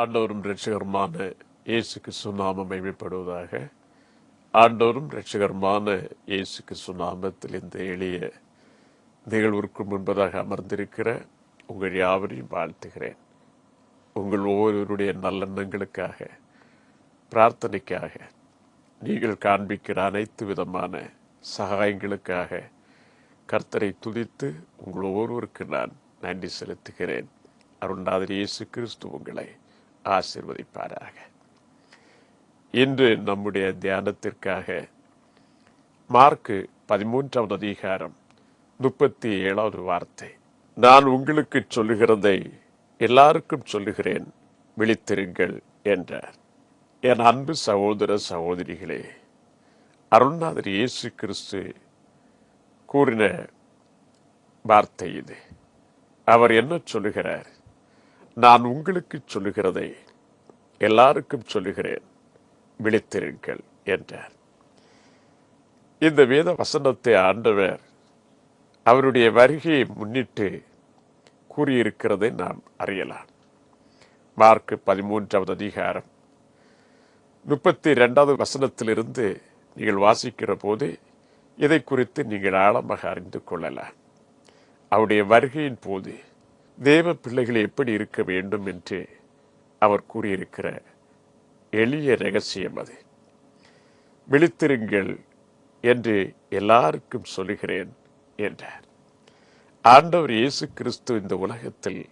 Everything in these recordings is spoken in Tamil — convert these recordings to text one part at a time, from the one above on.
ஆண்டவரும் ரட்சகருமான இயேசுக்கு சுனாமம் நாமம் மகிமைப்படுவதாக. ஆண்டவரும் ரட்சகருமான இயேசுக்கு சுனாமத்தில் இந்த எளிய நிகழ்விற்கு முன்பதாக அமர்ந்திருக்கிற உங்கள் யாவரையும் வாழ்த்துகிறேன். உங்கள் ஒவ்வொருவருடைய நல்லெண்ணங்களுக்காக பிரார்த்தனைக்காக நீங்கள் காண்பிக்கிற அனைத்து விதமான சகாயங்களுக்காக கர்த்தரை துதித்து உங்கள் ஒவ்வொருவருக்கு நான் நன்றி செலுத்துகிறேன். அருண்டாதிரி இயேசு கிறிஸ்து உங்களை ஆசிர்வதிப்பாராக. இன்று நம்முடைய தியானத்திற்காக மார்க்கு பதிமூன்றாவது அதிகாரம் முப்பத்தி ஏழாவது வார்த்தை. நான் உங்களுக்கு சொல்லுகிறதை எல்லாருக்கும் சொல்லுகிறேன் விழித்திருங்கள் என்றார். என் அன்பு சகோதர சகோதரிகளே அருள்நாதர் இயேசு கிறிஸ்து கூறின வார்த்தை இது. அவர் என்ன சொல்லுகிறார்? நான் உங்களுக்கு சொல்லுகிறதை எல்லாருக்கும் சொல்லுகிறேன். விழித்திருங்கள் என்றார். இந்த வேத வசனத்தை ஆண்டவர் அவருடைய வருகையை முன்னிட்டு கூறியிருக்கிறதை நாம் அறியலாம். மார்க் பதிமூன்றாவது அதிகாரம் முப்பத்தி ரெண்டாவது வசனத்திலிருந்து நீங்கள் வாசிக்கிற போது இதை குறித்து நீங்கள் ஆழமாக அறிந்து கொள்ளலாம். அவருடைய வருகையின் போது தேவ பிள்ளைகள் எப்படி இருக்க வேண்டும் என்று அவர் கூறியிருக்கிற எளிய ரகசியம் அது. விழித்திருங்கள் என்று எல்லாருக்கும் சொல்லுகிறேன் என்றார். ஆண்டவர் இயேசு கிறிஸ்து இந்த உலகத்தில்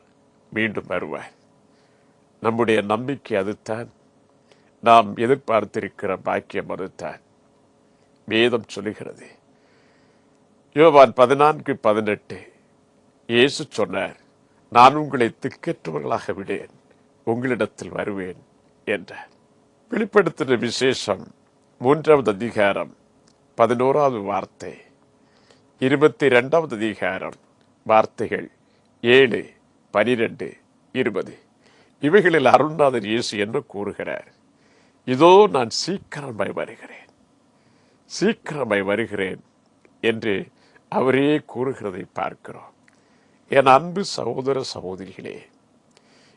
மீண்டும் வருவார். நம்முடைய நம்பிக்கை அதுதான். நாம் எதிர்பார்த்திருக்கிற பாக்கியம் அதுதான். வேதம் சொல்லுகிறது. யோவான் பதினான்கு பதினெட்டு இயேசு சொன்னார் நான் உங்களை திக்கற்றவர்களாக விடேன். உங்களிடத்தில் வருவேன் என்றார். வெளிப்படுத்தின விசேஷம் மூன்றாவது அதிகாரம் பதினோராவது வார்த்தை. இருபத்தி ரெண்டாவது அதிகாரம் வார்த்தைகள் ஏழு பனிரெண்டு இருபது. இவைகளில் அருள்நாதர் இயேசு என்ன கூறுகிறார். இதோ நான் சீக்கிரமாய் வருகிறேன். சீக்கிரமாய் வருகிறேன் என்று அவரே கூறுகிறதை பார்க்கிறோம். என் அன்பு சகோதர சகோதரிகளே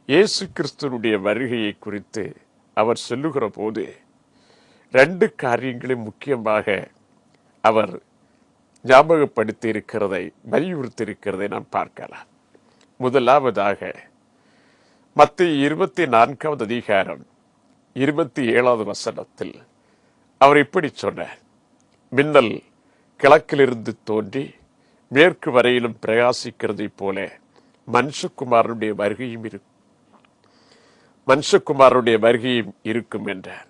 இயேசு கிறிஸ்துவனுடைய வருகையை குறித்து அவர் சொல்லுகிற போது ரெண்டு காரியங்களை முக்கியமாக அவர் ஞாபகப்படுத்தி இருக்கிறதை வலியுறுத்தி இருக்கிறதை நாம் பார்க்கலாம். முதலாவதாக மத்திய இருபத்தி நான்காவது அதிகாரம் இருபத்தி ஏழாவது வசனத்தில் அவர் இப்படி சொன்னார் மின்னல் கிழக்கிலிருந்து தோன்றி மேற்கு வரையிலும் பிரகாசிக்கிறதைப் போல மனுஷகுமாரனுடைய வருகையும் இருக்கும் மனுஷகுமாரனுடைய வருகையும் இருக்கும் என்றார்.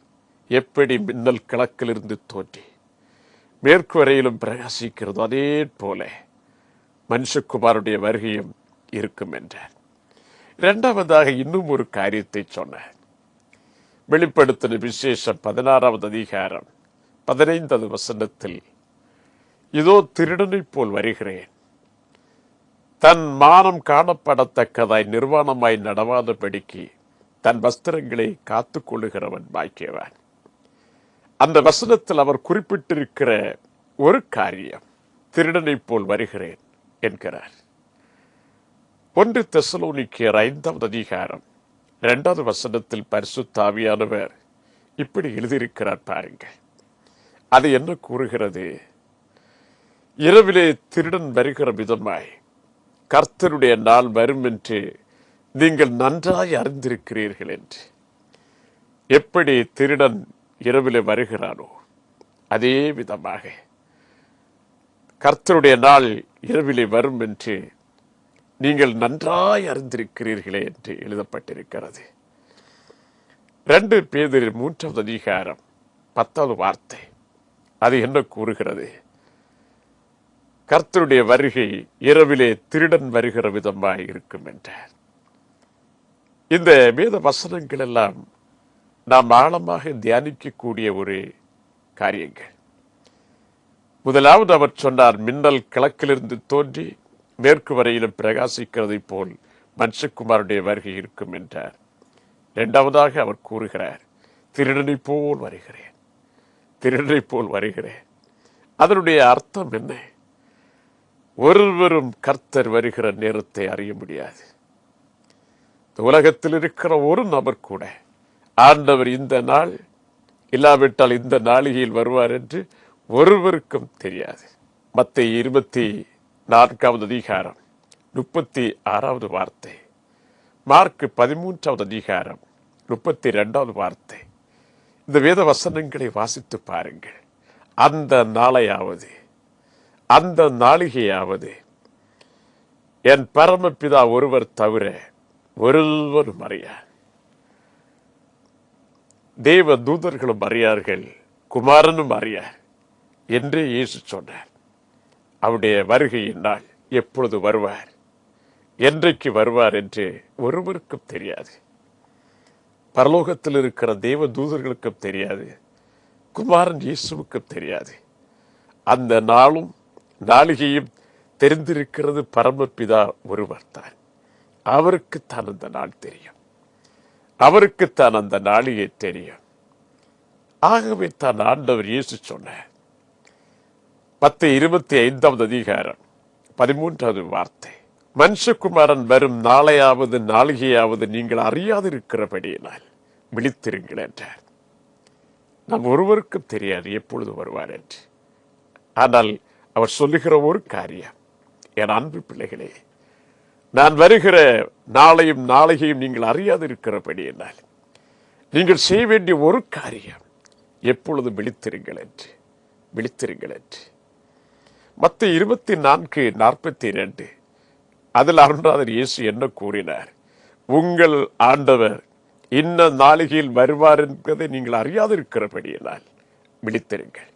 எப்படி மின்னல் கிழக்கிலிருந்து தோன்றி மேற்கு வரையிலும் பிரகாசிக்கிறதோ அதே போல மனுஷகுமாருடைய வருகையும் இருக்கும் என்றார். இரண்டாவதாக இன்னும் ஒரு காரியத்தை சொன்னார். வெளிப்படுத்தின விசேஷம் பதினாறாவது அதிகாரம் பதினைந்தாவது வசனத்தில் இதோ திருடனைப் போல் வருகிறேன். தன் மானம் காணப்படத்தக்கதாய் நிர்வாணமாய் நடவாதபடிக்கு தன் வஸ்திரங்களை காத்துக்கொள்ளுகிறவன் பாக்கியவான். அந்த வசனத்தில் அவர் குறிப்பிட்டிருக்கிற ஒரு காரியம் திருடனைப் போல் வருகிறேன் என்கிறார். ஒன்று தெசலோனிக்கியர் ஐந்தாவது அதிகாரம் இரண்டாவது வசனத்தில் பரிசுத்தாவியானவர் இப்படி எழுதியிருக்கிறார் பாருங்கள். அது என்ன கூறுகிறது? இரவிலே திருடன் வருகிற விதமாய். கர்த்தருடைய நாள் வரும் என்று நீங்கள் நன்றாய் அறிந்திருக்கிறீர்கள் என்று. எப்படி திருடன் இரவிலே வருகிறானோ அதே விதமாக. கர்த்தருடைய நாள் இரவிலே வரும் என்று நீங்கள் நன்றாய் அறிந்திருக்கிறீர்களே என்று எழுதப்பட்டிருக்கிறது. ரெண்டு பேதில் மூன்றாவது அதிகாரம் பத்தாவது வார்த்தை. அது என்ன கூறுகிறது? கர்த்தருடைய வருகை இரவிலே திருடன் வருகிற விதமாய் இருக்கும் என்றார். இந்த வேத வசனங்கள் எல்லாம் நாம் ஆழமாக தியானிக்கக்கூடிய ஒரு காரியங்கள். முதலாவது அவர் சொன்னார் மின்னல் கிழக்கிலிருந்து தோன்றி மேற்கு வரையிலும் பிரகாசிக்கிறதைப் போல் மனுஷகுமாருடைய வருகை இருக்கும் என்றார். இரண்டாவதாக அவர் கூறுகிறார் திருடனை போல் வருகிறேன் திருடனை போல் வருகிறேன். அதனுடைய அர்த்தம் என்ன? ஒருவரும் கர்த்தர் வருகிற நேரத்தை அறிய முடியாது. இந்த உலகத்தில் இருக்கிற ஒரு நபர் கூட ஆண்டவர் இந்த நாள் இல்லாவிட்டால் இந்த நாளிகையில் வருவார் என்று ஒருவருக்கும் தெரியாது. மற்ற இருபத்தி நான்காவது அதிகாரம் முப்பத்தி ஆறாவது வார்த்தை. மார்க் பதிமூன்றாவது அதிகாரம் முப்பத்தி ரெண்டாவது வார்த்தை. இந்த வேத வசனங்களை வாசித்து பாருங்கள். அந்த நாளையாவது அந்த நாளிகையாவது என் பரமபிதா ஒருவர் தவிர ஒருவரும் அறியார். தேவ தூதர்களும் அறியார்கள் குமாரனும் அறியார் என்று இயேசு சொன்னார். அவருடைய வருகையின் நாள் எப்பொழுது வருவார் என்றைக்கு வருவார் என்று ஒருவருக்கும் தெரியாது. பரலோகத்தில் இருக்கிற தேவ தூதர்களுக்கும் தெரியாது குமாரன் இயேசுவுக்கும் தெரியாது. அந்த நாளும் நாளிகையும் தெரிந்திருக்கிறது பரமபிதா ஒருவர் தான். அவருக்குத்தான் அந்த நாள் தெரியும். அவருக்குத்தான் அந்த நாளிகை தெரியும். ஆகவே தான் ஆண்டவர் இயேசு சொன்ன பத்து இருபத்தி ஐந்தாவது அதிகாரம் பதிமூன்றாவது வார்த்தை. மனுஷகுமாரன் வரும் நாளையாவது நாளிகையாவது நீங்கள் அறியாதிருக்கிறபடியினால் விழித்திருங்கள் என்றார். நாம் ஒருவருக்கும் தெரியாது எப்பொழுது வருவார் என்று. ஆனால் அவர் சொல்லுகிற ஒரு காரியம். என் அன்பு பிள்ளைகளே நான் வருகிற நாளையும் நாளையும் நீங்கள் அறியாதிருக்கிறபடியினால் நீங்கள் செய்ய வேண்டிய ஒரு காரியம் எப்பொழுது விழித்திருங்கள் என்று விழித்திருங்கள் என்று. மற்ற இருபத்தி நான்கு நாற்பத்தி ரெண்டு அதில் அருணாதர் இயேசு என்ன கூறினார்? உங்கள் ஆண்டவர் இன்ன நாளிகையில் வருவார் என்பதை நீங்கள் அறியாதிருக்கிறபடியினால் விழித்திருங்கள்.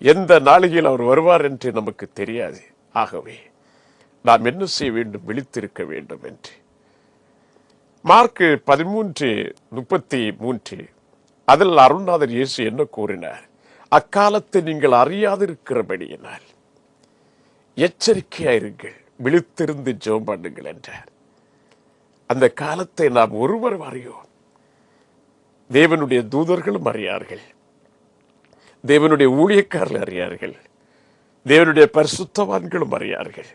எந்த நாளிகையில் அவர் வருவார் என்று நமக்கு தெரியாது. ஆகவே நாம் என்ன செய்ய வேண்டும் விழித்திருக்க வேண்டும் என்று. மார்க்கு பதிமூன்று முப்பத்தி மூன்று அதில் அருள்நாதர் இயேசு என்ன கூறினார்? அக்காலத்தை நீங்கள் அறியாதிருக்கிறபடியினால் எச்சரிக்கையாயிருங்கள் விழித்திருந்து ஜெபம் பண்ணுங்கள் என்றார். அந்த காலத்தை நாம் ஒருவர் அறியோம் தேவனுடைய தூதர்களும் அறியார்கள். தேவனுடைய ஊழியக்காரர்கள் அறியார்கள். தேவனுடைய பரிசுத்தவான்களும் அறியார்கள்.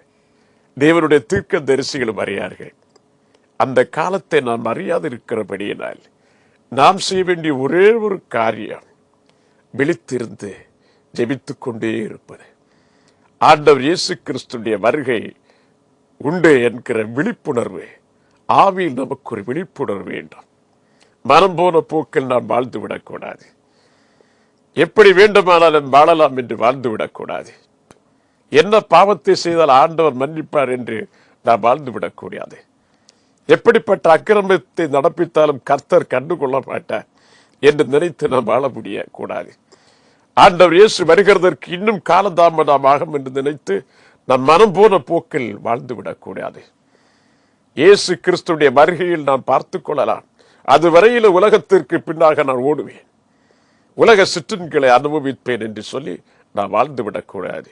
தேவனுடைய தீர்க்க தரிசிகளும் அறியார்கள். அந்த காலத்தை நாம் அறியாதிருக்கிறபடியினால் நாம் செய்ய வேண்டிய ஒரே ஒரு காரியம் விழித்திருந்து ஜெபித்து கொண்டே இருப்பது. ஆண்டவர் இயேசு கிறிஸ்துடைய வருகை உண்டு என்கிற விழிப்புணர்வு ஆவியில் நமக்கு ஒரு விழிப்புணர்வு வேண்டும். மனம் போன போக்கில் நாம் வாழ்ந்து விடக்கூடாது. எப்படி வேண்டுமானாலும் வாழலாம் என்று வாழ்ந்து விடக்கூடாது என்ன பாவத்தை செய்தால் ஆண்டவர் மன்னிப்பார் என்று நாம் வாழ்ந்து விடக்கூடாது எப்படிப்பட்ட அக்கிரமத்தை நடப்பித்தாலும் கர்த்தர் கண்டுகொள்ள மாட்டார் என்று நினைத்து நாம் வாழ முடியக்கூடாது. ஆண்டவர் இயேசு வருகிறதற்கு இன்னும் காலதாமதமாகும் என்று நினைத்து நம் மனம் போன போக்கில் வாழ்ந்து விடக்கூடாது இயேசு கிறிஸ்துடைய வருகையில் நான் பார்த்து கொள்ளலாம். அதுவரையில் உலகத்திற்கு பின்னாக நான் ஓடுவேன். உலக சிற்றின்களை அனுபவிப்பேன் என்று சொல்லி நான் வாழ்ந்து விடக்கூடாது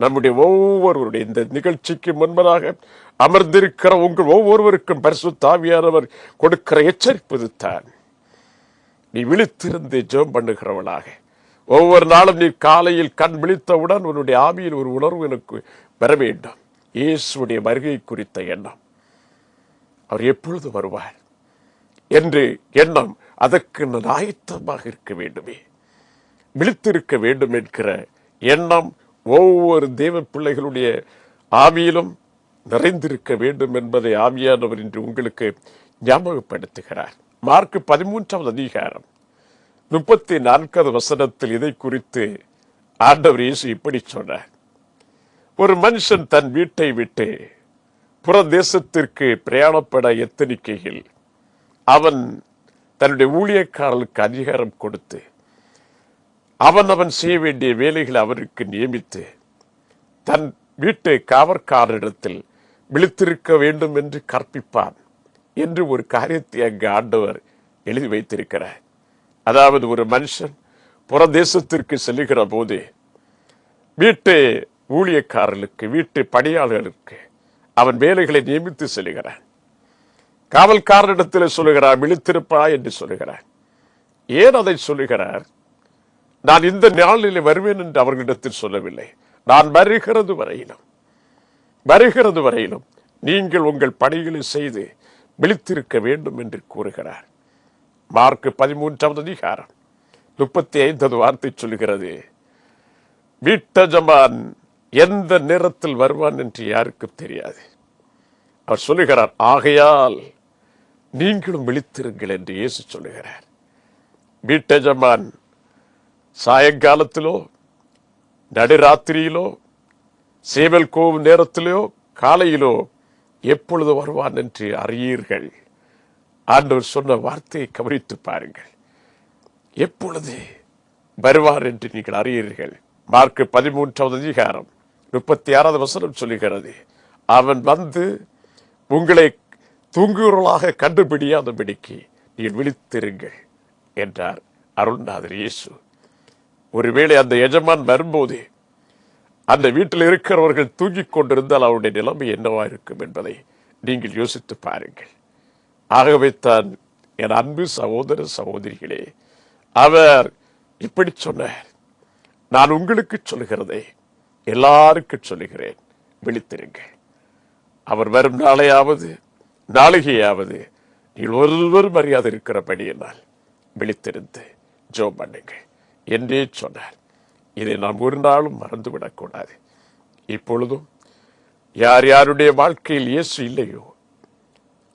நம்முடைய ஒவ்வொருவருடைய இந்த நிகழ்ச்சிக்கு முன்பதாக அமர்ந்திருக்கிற உங்கள் ஒவ்வொருவருக்கும் பரிசு தாவியானவர் கொடுக்கிற எச்சரிப்பது தான் நீ விழித்திருந்து ஜெபம் பண்ணுகிறவளாக. ஒவ்வொரு நாளும் நீ காலையில் கண் விழித்தவுடன் உன்னுடைய ஆவியில் ஒரு உணர்வு எனக்கு பெற வேண்டும். இயேசுடைய வருகை குறித்த எண்ணம். அவர் எப்பொழுது வருவார்? என்று எண்ணம் அதற்கு நான் ஆயத்தமாக இருக்க வேண்டுமே. விழித்திருக்க வேண்டும் என்கிற எண்ணம் ஒவ்வொரு தேவ பிள்ளைகளுடைய ஆவியிலும் நிறைந்திருக்க வேண்டும் என்பதை ஆவியானவர் இன்று உங்களுக்கு ஞாபகப்படுத்துகிறார். மார்க் பதிமூன்றாவது அதிகாரம் முப்பத்தி நான்காவது வசனத்தில் இதை குறித்து ஆண்டவர் இயேசு இப்படி சொன்னார். ஒரு மனுஷன் தன் வீட்டை விட்டு புற தேசத்திற்கு பிரயாணப்பட எத்தனிக்கையில் அவன் தன்னுடைய ஊழியக்காரர்களுக்கு அதிகாரம் கொடுத்து அவன் அவன் செய்ய வேண்டிய வேலைகளை அவருக்கு நியமித்து தன் வீட்டு காவற்காரரிடத்தில் விழித்திருக்க வேண்டும் என்று கற்பிப்பான் என்று ஒரு காரியத்தை அங்கு ஆண்டவர் எழுதி வைத்திருக்கிறார். அதாவது ஒரு மனுஷன் புறதேசத்திற்கு செல்லுகிற போது வீட்டு ஊழியக்காரர்களுக்கு வீட்டு பணியாளர்களுக்கு அவன் வேலைகளை நியமித்து செல்கிறான் காவல்காரனிடத்தில் சொல்லுகிறார் விழித்திருப்பா என்று சொல்லுகிறார். ஏன் அதை சொல்லுகிறார்? நான் இந்த நாளிலே வருவேன் என்று அவர்களிடத்தில் சொல்லவில்லை. நான் வருகிறது வரையிலும் வருகிறது வரையிலும் நீங்கள் உங்கள் பணிகளை செய்து விழித்திருக்க வேண்டும் என்று கூறுகிறார். மார்க் பதிமூன்றாவது அதிகாரம் முப்பத்தி ஐந்தாவது வார்த்தை சொல்கிறது வீட்டஜமான் எந்த நேரத்தில் வருவான் என்று யாருக்கும் தெரியாது. அவர் சொல்லுகிறார் ஆகையால் நீங்களும் விழித்திருங்கள் என்று இயேசு சொல்லுகிறார். வீட்டஜமான் சாயங்காலத்திலோ நடுராத்திரியிலோ சேவல் கோவும் நேரத்திலோ காலையிலோ எப்பொழுது வருவான் என்று அறியீர்கள். ஆண்டவர் சொன்ன வார்த்தையை கவனித்து பாருங்கள். எப்பொழுது வருவார் என்று நீங்கள் அறியீர்கள்? மார்க் பதிமூன்றாவது அதிகாரம் முப்பத்தி ஆறாவது வசனம் சொல்லுகிறது. அவன் வந்து உங்களை தூங்குகிறவர்களாக கண்டுபிடியாதபடிக்கு நீ விழித்திருங்கள் என்றார் அருள்நாதர் இயேசு. ஒருவேளை அந்த எஜமான் வரும்போது அந்த வீட்டில் இருக்கிறவர்கள் தூங்கிக் கொண்டிருந்தால் அவருடைய நிலைமை என்னவா இருக்கும் என்பதை நீங்கள் யோசித்து பாருங்கள். ஆகவே தான் என் அன்பு சகோதர சகோதரிகளே அவர் இப்படி சொன்னார் நான் உங்களுக்கு சொல்லுகிறதை எல்லாருக்கும் சொல்லுகிறேன் விழித்திருங்கள். அவர் வரும் நாளையாவது நாளிகையாவது நீங்கள் ஒருவர் மரியாதை இருக்கிறபடியினால் விழித்திருந்து ஜோ பண்ணுங்க என்றே சொன்னார். இதை நாம் ஒரு நாளும் மறந்துவிடக்கூடாது. இப்பொழுதும் யார் யாருடைய வாழ்க்கையில் இயேசு இல்லையோ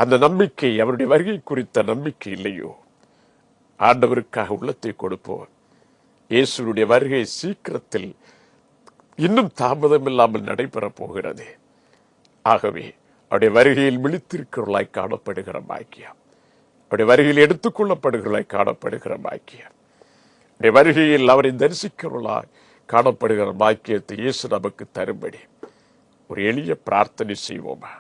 அந்த நம்பிக்கை அவருடைய வருகை குறித்த நம்பிக்கை இல்லையோ ஆண்டவருக்காக உள்ளத்தை கொடுப்போம். இயேசுடைய வருகை சீக்கிரத்தில் இன்னும் தாமதம் இல்லாமல் நடைபெறப் போகிறது. ஆகவே அவருடைய வருகையில் விழித்திருக்கிறவர்களாய் காணப்படுகிற பாக்கியம். அவருடைய வருகையில் எடுத்துக்கொள்ளப்படுகிறவர்களாய் காணப்படுகிற பாக்கியம். அவருடைய வருகையில் அவரை தரிசிக்கிறவர்களாய் காணப்படுகிற பாக்கியத்தை இயேசு நமக்கு தரும்படி ஒரு எளிய பிரார்த்தனை செய்வோமா?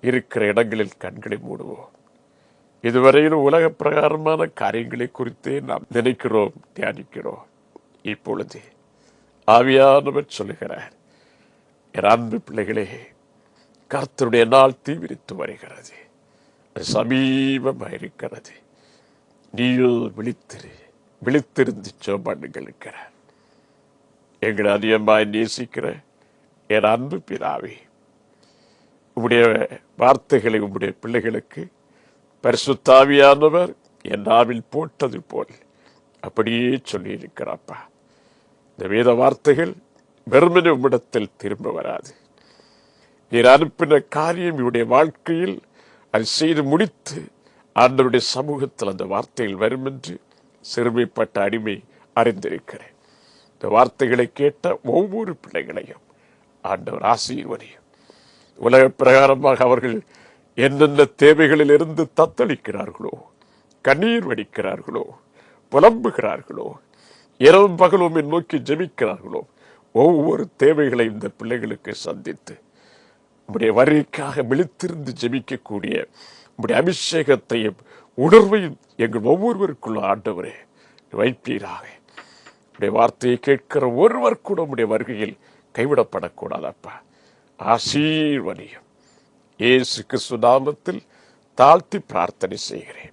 இருக்கிற இடங்களில் கண்களை மூடுவோம். இதுவரையிலும் உலக பிரகாரமான காரியங்களை குறித்தே நாம் நினைக்கிறோம் தியானிக்கிறோம். இப்பொழுது ஆவியானவர் சொல்லுகிறார் என் அன்பு பிள்ளைகளே கர்த்தருடைய நாள் தீவிரித்து வருகிறது. சமீபமாயிருக்கிறது. நீயோ விழித்திரு விழித்திருந்து சோபாண்டுகள் இருக்கிறார் எங்களை அதிகமாய் நேசிக்கிற என் அன்பு பிதாவே உம்முடைய வார்த்தைகளை உம்முடைய பிள்ளைகளுக்கு பரிசுத்தாவியானவர் என் நாவில் போட்டது போல் அப்படியே சொல்லியிருக்கிறாப்பா இந்த வேத வார்த்தைகள் வெறுமனே உம்மிடத்தில் திரும்ப வராது. நீர் அனுப்பின காரியம் இவருடைய வாழ்க்கையில் அதை செய்து முடித்து ஆண்டவருடைய சமூகத்தில் அந்த வார்த்தைகள் வரும் என்று சிறுமைப்பட்ட அடிமை அறிந்திருக்கிறேன். இந்த வார்த்தைகளை கேட்ட ஒவ்வொரு பிள்ளைகளையும் ஆண்டவர் ஆசீர்வதியும். உலக பிரகாரமாக அவர்கள் என்னென்ன தேவைகளில் இருந்து தத்தளிக்கிறார்களோ கண்ணீர் வடிக்கிறார்களோ புலம்புகிறார்களோ இரவும் பகலும் நோக்கி ஜெபிக்கிறார்களோ ஒவ்வொரு தேவைகளை இந்த பிள்ளைகளுக்கு சந்தித்து உம்முடைய வருகைக்காக விழித்திருந்து ஜெபிக்கக்கூடிய உம்முடைய அபிஷேகத்தையும் உணர்வையும் எங்கள் ஒவ்வொருவருக்குள்ள ஆண்டவரே வைப்பீராக. உடைய வார்த்தையை கேட்கிற ஒருவர் கூட உடைய வருகையில் கைவிடப்படக்கூடாதப்பா. ஆசீர்வதியும். இயேசு கிறிஸ்து தாழ்த்தி பிரார்த்தனை செய்கிறேன்.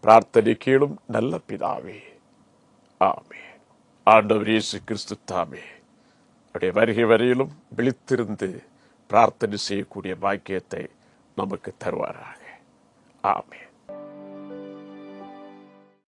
பிரார்த்தனை கேளும் நல்ல பிதாவே. ஆமே ஆண்டவர் இயேசு கிறிஸ்து தாமே. அவருடைய வருகை வரையிலும் விழித்திருந்து பிரார்த்தனை செய்யக்கூடிய பாக்கியத்தை நமக்கு தருவாராக. ஆமே